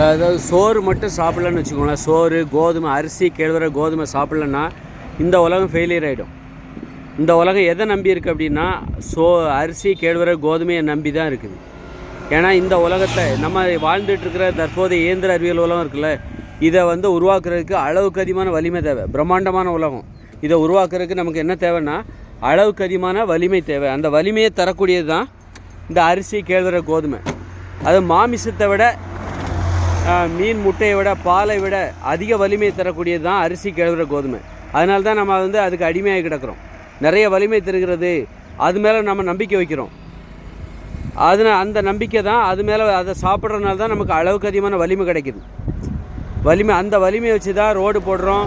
அதாவது சோறு மட்டும் சாப்பிட்லன்னு வச்சுக்கோங்களேன். சோறு கோதுமை அரிசி கேழ்வர கோதுமை சாப்பிட்லன்னா இந்த உலகம் ஃபெயிலியர் ஆகிடும் இந்த உலகம் எதை நம்பி இருக்குது அப்படின்னா சோ அரிசி கேழ்வர கோதுமையை நம்பி தான் இருக்குது. ஏன்னா இந்த உலகத்தை நம்ம வாழ்ந்துட்டுருக்கிற தற்போதைய இயந்திர அறிவியல் உலகம் இருக்குல்ல இதை வந்து உருவாக்குறதுக்கு அளவுக்கு அதிகமான வலிமை தேவை. பிரம்மாண்டமான உலகம். இதை உருவாக்குறதுக்கு நமக்கு என்ன தேவைன்னா அளவுக்கு அதிகமான வலிமை தேவை. அந்த வலிமையை தரக்கூடியது தான் இந்த அரிசி கேழ்வர கோதுமை. அது மாமிசத்தை விட மீன் முட்டையை விட பாலை விட அதிக வலிமை தரக்கூடியது தான் அரிசி கிழவுற கோதுமை. அதனால தான் நம்ம வந்து அதுக்கு அடிமையாக கிடக்கிறோம். நிறைய வலிமை தருகிறது. அது மேலே நம்ம நம்பிக்கை வைக்கிறோம். அதனால் அந்த நம்பிக்கை தான் அது மேலே அதை சாப்பிட்றதுனால தான் நமக்கு அளவுக்கு அதிகமான வலிமை கிடைக்குது. வலிமை அந்த வலிமையை வச்சு தான் ரோடு போடுறோம்.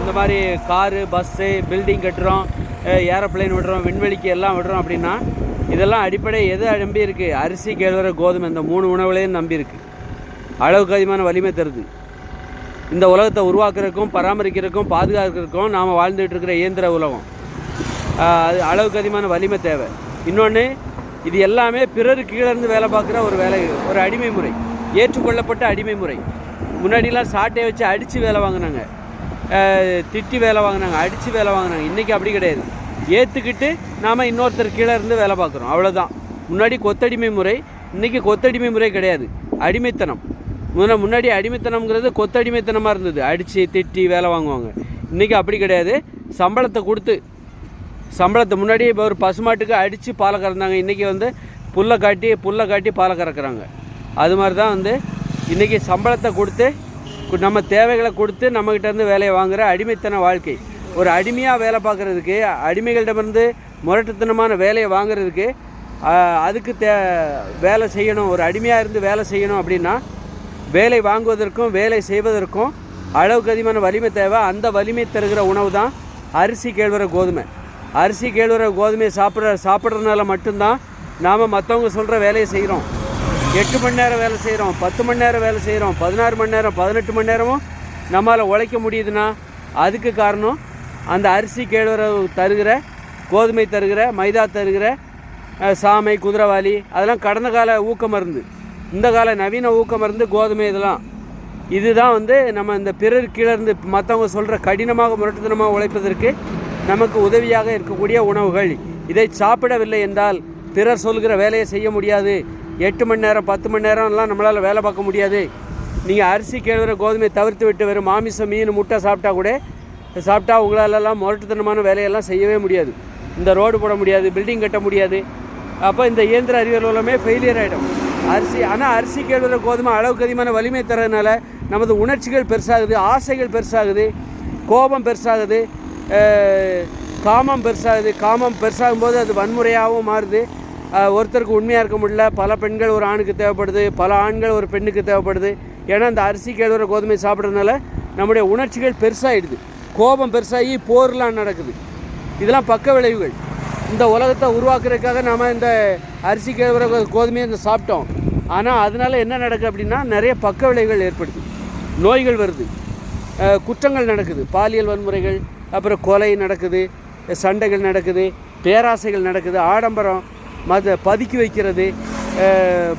இந்த மாதிரி காரு பஸ்ஸு பில்டிங் கட்டுறோம். ஏரோப்ளேன் விடுறோம் விண்வெளிக்கு எல்லாம் விடுறோம் அப்படின்னா இதெல்லாம் அடிப்படை எது நம்பி இருக்குது அரிசி கேழ்வரை கோதுமை இந்த மூணு உணவுலையும் நம்பி இருக்குது அளவுக்கு அதிகமான வலிமை தருது. இந்த உலகத்தை உருவாக்குறதுக்கும் பராமரிக்கிறதுக்கும் பாதுகாக்கிறதுக்கும் நாம் வாழ்ந்துட்டு இருக்கிற இயந்திர உலகம். அது அளவுக்கு அதிகமான வலிமை தேவை. இன்னொன்று இது எல்லாமே பிறர் கீழே இருந்து வேலை பார்க்குற ஒரு வேலை ஒரு அடிமை முறை. ஏற்றுக்கொள்ளப்பட்ட அடிமை முறை. முன்னாடிலாம் சாட்டையை வச்சு அடித்து வேலை வாங்கினாங்க. திட்டி வேலை வாங்கினாங்க அடித்து வேலை வாங்கினாங்க. இன்றைக்கி அப்படி கிடையாது. ஏற்றுக்கிட்டு நாம் இன்னொருத்தர் கீழே இருந்து வேலை பார்க்குறோம். அவ்வளோதான் முன்னாடி கொத்தடிமை முறை இன்றைக்கி கொத்தடிமை முறை கிடையாது. அடிமைத்தனம். முன்ன முன்னாடி அடிமைத்தனம்ங்கிறது கொத்தடிமைத்தனமாக இருந்தது. அடித்து திட்டி வேலை வாங்குவாங்க. இன்றைக்கி அப்படி கிடையாது. சம்பளத்தை கொடுத்து சம்பளத்தை முன்னாடி இப்போ ஒரு பசுமாட்டுக்கு அடித்து பாலை கறந்தாங்க. இன்றைக்கி வந்து புல்லை காட்டி புல்லை காட்டி பாலை கறக்குறாங்க. அது மாதிரி தான் வந்து இன்றைக்கி சம்பளத்தை கொடுத்து கு- நம்ம தேவைகளை கொடுத்து நம்மக்கிட்டேருந்து வேலையை வாங்குகிற அடிமைத்தன வாழ்க்கை. ஒரு அடிமையாக வேலை பார்க்குறதுக்கு அடிமைகளிடமிருந்து முரட்டுத்தனமான வேலையை வாங்குறதுக்கு அதுக்கு தே வேலை செய்யணும். ஒரு அடிமையாக இருந்து வேலை செய்யணும் அப்படின்னா வேலை வாங்குவதற்கும் வேலை செய்வதற்கும் அளவுக்கு அதிகமான வலிமை தேவை. அந்த வலிமை தருகிற உணவு தான் அரிசி கேழ்வர கோதுமை. அரிசி கேழ்வர கோதுமையை சாப்பிட்ற சாப்பிட்றதுனால மட்டும்தான் நாம் மற்றவங்க சொல்கிற வேலையை செய்கிறோம் எட்டு மணி நேரம் வேலை செய்கிறோம் பத்து மணி நேரம் வேலை செய்கிறோம் பதினாறு மணி நேரம் பதினெட்டு மணி நேரமும் நம்மளால் உழைக்க முடியுதுன்னா அதுக்கு காரணம் அந்த அரிசி கேழ்வர தருகிற கோதுமை தருகிற மைதா தருகிற சாமை குதிரவாளி அதெல்லாம் கடந்த கால ஊக்க மருந்து. இந்த கால நவீன ஊக்க மருந்து கோதுமை இதெல்லாம். இதுதான் வந்து நம்ம இந்த பிறர் கீழே இருந்து மற்றவங்க சொல்கிற கடினமாக முரட்டுத்தனமாக உழைப்பதற்கு நமக்கு உதவியாக இருக்கக்கூடிய உணவுகள். இதை சாப்பிடவில்லை என்றால் பிறர் சொல்கிற வேலையை செய்ய முடியாது. எட்டு மணி நேரம் பத்து மணி நேரம்லாம் நம்மளால் வேலை பார்க்க முடியாது. நீங்கள் அரிசி கேழ்வரை கோதுமை தவிர்த்து விட்டு வெறும் மாமிசம் மீன் முட்டை சாப்பிட்டா கூட சாப்பிட்டா உங்களாலெல்லாம் முரட்டுத்தனமான வேலையெல்லாம் செய்யவே முடியாது. இந்த ரோடு போட முடியாது பில்டிங் கட்ட முடியாது. அப்போ இந்த இயந்திர அறிவியல் உலகமே ஃபெயிலியர் ஆகிடும் அரிசி ஆனால் அரிசி கேழ்வரை கோதுமை அளவுக்கு அதிகமான வலிமை தரதுனால நமது உணர்ச்சிகள் பெருசாகுது ஆசைகள் பெருசாகுது கோபம் பெருசாகுது காமம் பெருசாகுது. காமம் பெருசாகும் போது அது வன்முறையாகவும் மாறுது. ஒருத்தருக்கு உண்மையாக இருக்க முடியல பல பெண்கள் ஒரு ஆணுக்கு தேவைப்படுது பல ஆண்கள் ஒரு பெண்ணுக்கு தேவைப்படுது. ஏன்னா அந்த அரிசி கேழ்வரை கோதுமை சாப்பிட்றதுனால நம்முடைய உணர்ச்சிகள் பெருசாகிடுது கோபம் பெருசாகி போர்லாம் நடக்குது. இதெல்லாம் பக்க விளைவுகள். இந்த உலகத்தை உருவாக்குறதுக்காக நாம் இந்த அரிசி கேழ்வரை கோதுமையை இந்த சாப்பிட்டோம். ஆனால் அதனால என்ன நடக்குது அப்படின்னா நிறைய பக்க விளைவுகள் ஏற்படுது. நோய்கள் வருது. குற்றங்கள் நடக்குது. பாலியல் வன்முறைகள் அப்புறம் கொலை நடக்குது சண்டைகள் நடக்குது பேராசைகள் நடக்குது ஆடம்பரம் மத பதுக்கி வைக்கிறது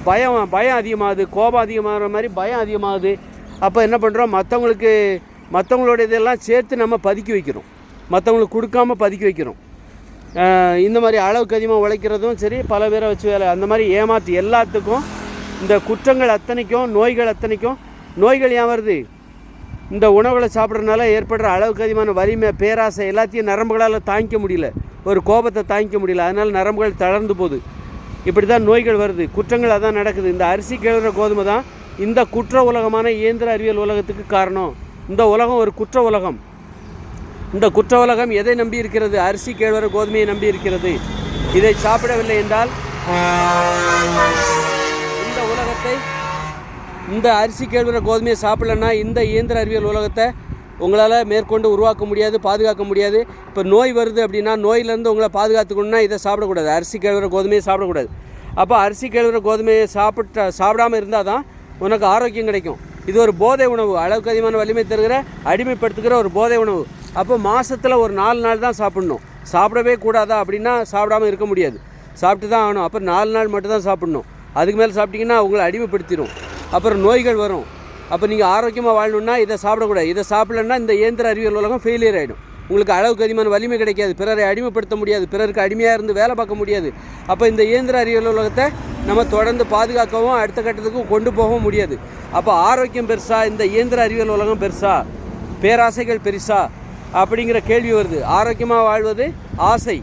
பயம் பயம் அதிகமாகுது கோபம் அதிகமாகிற மாதிரி பயம் அதிகமாகுது. அப்போ என்ன பண்ணுறோம் மற்றவங்களுக்கு மற்றவங்களோட இதெல்லாம் சேர்த்து நம்ம பதுக்கி வைக்கிறோம். மற்றவங்களுக்கு கொடுக்காம பதுக்கி வைக்கிறோம். இந்த மாதிரி அளவுக்கு அதிகமாக உழைக்கிறதும் சரி பல பேரை வச்சு வேலை அந்த மாதிரி ஏமாற்றி எல்லாத்துக்கும் இந்த குற்றங்கள் அத்தனைக்கும் நோய்கள் அத்தனைக்கும் நோய்கள் ஏன் வருது? இந்த உணவுகளை சாப்பிட்றதுனால ஏற்படுற அளவுக்கு அதிகமான வலிமை பேராசை எல்லாத்தையும் நரம்புகளால் தாங்கிக்க முடியல. ஒரு கோபத்தை தாங்கிக்க முடியல. அதனால் நரம்புகள் தளர்ந்து போகுது. இப்படி தான் நோய்கள் வருது. குற்றங்கள் அதான் நடக்குது. இந்த அரிசி கேழ்கிற கோதுமை தான் இந்த குற்ற உலகமான இயந்திர அறிவியல் உலகத்துக்கு காரணம். இந்த உலகம் ஒரு குற்ற உலகம். இந்த குற்ற உலகம் எதை நம்பி இருக்கிறது அரிசி கேழ்வர கோதுமையை நம்பி இருக்கிறது இதை சாப்பிடவில்லை என்றால் இந்த உலகத்தை இந்த அரிசி கேழ்வர கோதுமையை சாப்பிடலன்னா இந்த இயந்திர அறிவியல் உலகத்தை உங்களால் மேற்கொண்டு உருவாக்க முடியாது பாதுகாக்க முடியாது. இப்போ நோய் வருது அப்படின்னா நோயிலேருந்து உங்களை பாதுகாத்துக்கணும்னா இதை சாப்பிடக்கூடாது. அரிசி கேழ்வர கோதுமையை சாப்பிடக்கூடாது. அப்போ அரிசி கேழ்வர கோதுமையை சாப்பிட்ட சாப்பிடாம இருந்தால் தான் உனக்கு ஆரோக்கியம் கிடைக்கும். இது ஒரு போதை உணவு. அளவுக்கு அதிகமான வலிமை தருகிற அடிமைப்படுத்துகிற ஒரு போதை உணவு. அப்போ மாதத்தில் ஒரு நாலு நாள் தான் சாப்பிட்ணும். சாப்பிடவே கூடாதா அப்படின்னா சாப்பிடாம இருக்க முடியாது. சாப்பிட்டு தான் ஆகணும். அப்போ நாலு நாள் மட்டும் தான் சாப்பிட்ணும். அதுக்கு மேலே சாப்பிட்டீங்கன்னா உங்களை அடிமைப்படுத்திடும் அப்புறம் நோய்கள் வரும். அப்போ நீங்கள் ஆரோக்கியமாக வாழணுன்னா இதை சாப்பிடக்கூடாது. இதை சாப்பிடலன்னா இந்த இயந்திர அறிவியல் உலகம் ஃபெயிலியர் ஆகிடும் உங்களுக்கு அளவுக்கு அதிகமான வலிமை கிடைக்காது. பிறரை அடிமைப்படுத்த முடியாது. பிறருக்கு அடிமையாக இருந்து வேலை பார்க்க முடியாது. அப்போ இந்த இயந்திர அறிவியல் உலகத்தை நம்ம தொடர்ந்து பாதுகாக்கவும் அடுத்த கட்டத்துக்கும் கொண்டு போகவும் முடியாது. அப்போ ஆரோக்கியம் பெருசா இந்த இயந்திர அறிவியல் உலகம் பெருசா பேராசைகள் பெருசா அப்படிங்கிற கேள்வி வருது. ஆரோக்கியமாக வாழ்வது ஆசை.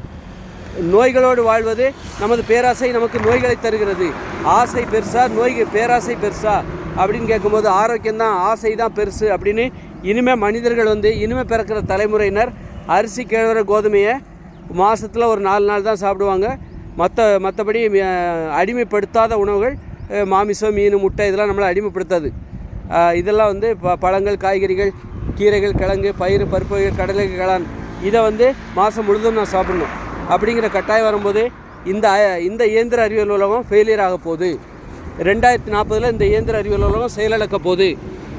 நோய்களோடு வாழ்வது நமது பேராசை நமக்கு நோய்களை தருகிறது. ஆசை பெருசா நோய்கள் பேராசை பெருசா அப்படின்னு கேட்கும்போது ஆரோக்கியம் தான் ஆசை தான் பெருசு அப்படின்னு இனிமேல் மனிதர்கள் வந்து இனிமேல் பிறக்கிற தலைமுறையினர் அரிசி கிழவர கோதுமையை மாதத்தில் ஒரு நாலு நாள் தான் சாப்பிடுவாங்க. மற்ற மற்றபடி அடிமைப்படுத்தாத உணவுகள் மாமிசம் மீன் முட்டை இதெல்லாம் நம்மளை அடிமைப்படுத்தாது. இதெல்லாம் வந்து ப பழங்கள் காய்கறிகள் கீரைகள் கிழங்கு பயிர் பருப்பு வகைகள், கடலை களான் இதை வந்து மாதம் முழுதும் நான் சாப்பிடணும். அப்படிங்கிற கட்டாயம் வரும்போது இந்த இந்த இயந்திர அறிவியல் உலகம் ஃபெயிலியர் ஆக போகுது. ரெண்டாயிரத்தி நாற்பதில் இந்த இயந்திர அறிவியல் உலகம் செயலிழக்க போகுது.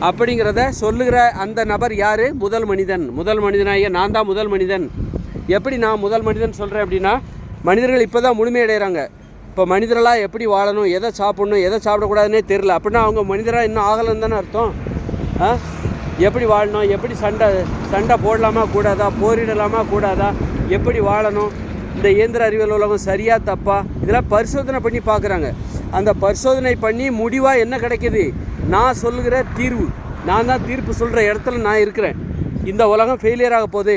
அப்படிங்கிறத சொல்லுகிற அந்த நபர் யார்? முதல் மனிதன். முதல் மனிதனாகிய நான் தான் முதல் மனிதன். எப்படி நான் முதல் மனிதன் சொல்கிறேன் அப்படின்னா மனிதர்கள் இப்போ தான் முழுமையடைகிறாங்க. இப்போ மனிதர்களாக எப்படி வாழணும்? எதை சாப்பிடணும்? எதை சாப்பிடக்கூடாதுன்னே தெரில அப்படின்னா அவங்க மனிதராக இன்னும் ஆகலைன்னு தானே அர்த்தம்? ஆ? எப்படி வாழணும் எப்படி சண்டை சண்டை போடலாமா கூடாதா போரிடலாமா கூடாதா எப்படி வாழணும் இந்த இயந்திர அறிவியல் உலகம் சரியா தப்பா இதெல்லாம் பரிசோதனை பண்ணி பார்க்குறாங்க. அந்த பரிசோதனை பண்ணி முடிவாக என்ன கிடைக்கிது? நான் சொல்லுகிற தீர்வு. நான் தான் தீர்ப்பு சொல்கிற இடத்துல நான் இருக்கிறேன். இந்த உலகம் ஃபெயிலியர் ஆக போகுது.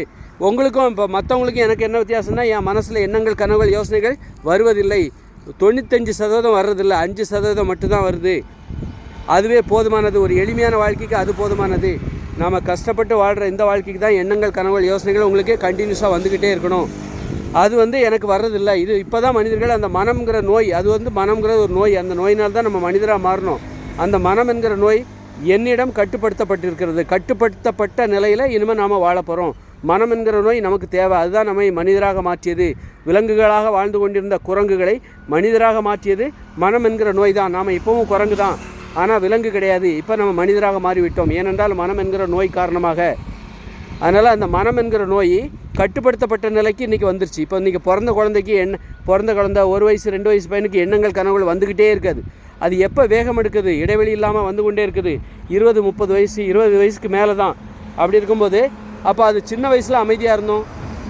உங்களுக்கும் இப்போ மற்றவங்களுக்கும் எனக்கு என்ன வித்தியாசம்னா என் மனசில் எண்ணங்கள் கனவுகள் யோசனைகள் வருவதில்லை. தொண்ணூத்தஞ்சு சதவீதம் வர்றதில்லை. அஞ்சு சதவீதம் மட்டும்தான் வருது. அதுவே போதுமானது. ஒரு எளிமையான வாழ்க்கைக்கு அது போதுமானது. நாம் கஷ்டப்பட்டு வாழ்கிற இந்த வாழ்க்கைக்கு தான் எண்ணங்கள் கனவுகள் யோசனைகள் உங்களுக்கு கண்டினியூஸாக வந்துக்கிட்டே இருக்கணும். அது வந்து எனக்கு வர்றதில்லை. இது இப்போ தான் மனிதர்கள் அந்த மனம்ங்கிற நோய் அது வந்து மனம்ங்கிற ஒரு நோய். அந்த நோயினால் தான் நம்ம மனிதராக மாறணும். அந்த மனம் என்கிற நோய் என்னிடம் கட்டுப்படுத்தப்பட்டிருக்கிறது. கட்டுப்படுத்தப்பட்ட நிலையில் இனிமேல் நாம் வாழ போகிறோம் மனம் என்கிற நோய் நமக்கு தேவை. அதுதான் நம்மை மனிதராக மாற்றியது. விலங்குகளாக வாழ்ந்து கொண்டிருந்த குரங்குகளை மனிதராக மாற்றியது மனம் என்கிற நோய் தான். நாம் இப்போவும் குரங்கு தான். ஆனால் விலங்கு கிடையாது. இப்போ நம்ம மனிதராக மாறிவிட்டோம். ஏனென்றால் மனம் என்கிற நோய் காரணமாக. அதனால் அந்த மனம் என்கிற நோய் கட்டுப்படுத்தப்பட்ட நிலைக்கு இன்றைக்கி வந்துருச்சு. இப்போ இன்றைக்கி பிறந்த குழந்தைக்கு எண்ண பிறந்த குழந்த ஒரு வயசு ரெண்டு வயசு பையனுக்கு எண்ணங்கள் கனவுகள் வந்துக்கிட்டே இருக்காது. அது எப்போ வேகம் எடுக்குது? இடைவெளி இல்லாமல் வந்து கொண்டே இருக்குது. இருபது முப்பது வயசு இருபது வயசுக்கு மேலே தான் அப்படி இருக்கும்போது அப்போ அது சின்ன வயசில் அமைதியாக இருந்தோம்.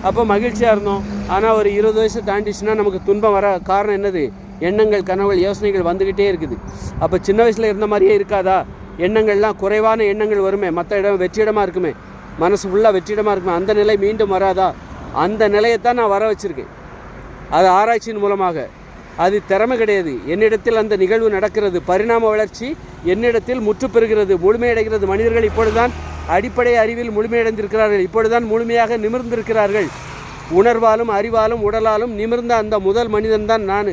அப்போ மகிழ்ச்சியாக இருந்தோம். ஆனால் ஒரு இருபது வயசு தாண்டிச்சுன்னா நமக்கு துன்பம் வர காரணம் என்னது? எண்ணங்கள் கனவுகள் யோசனைகள் வந்துக்கிட்டே இருக்குது. அப்போ சின்ன வயசில் இருந்த மாதிரியே இருக்காதா? எண்ணங்கள்லாம் குறைவான எண்ணங்கள் வருமே. மற்ற இடம் வெற்றிடமாக இருக்குமே. மனசு ஃபுல்லாக வெற்றிடமாக இருக்குமே. அந்த நிலை மீண்டும் வராதா? அந்த நிலையைத்தான் நான் வர வச்சுருக்கேன். அது ஆராய்ச்சியின் மூலமாக. அது திறமை கிடையாது. என்னிடத்தில் அந்த நிகழ்வு நடக்கிறது. பரிணாம வளர்ச்சி என்னிடத்தில் முற்று பெறுகிறது. முழுமையடைகிறது. மனிதர்கள் இப்பொழுதுதான் அடிப்படை அறிவில் முழுமையடைந்திருக்கிறார்கள். இப்பொழுதுதான் முழுமையாக நிமிர்ந்திருக்கிறார்கள். உணர்வாலும் அறிவாலும் உடலாலும் நிமிர்ந்த அந்த முதல் மனிதன்தான் நான்.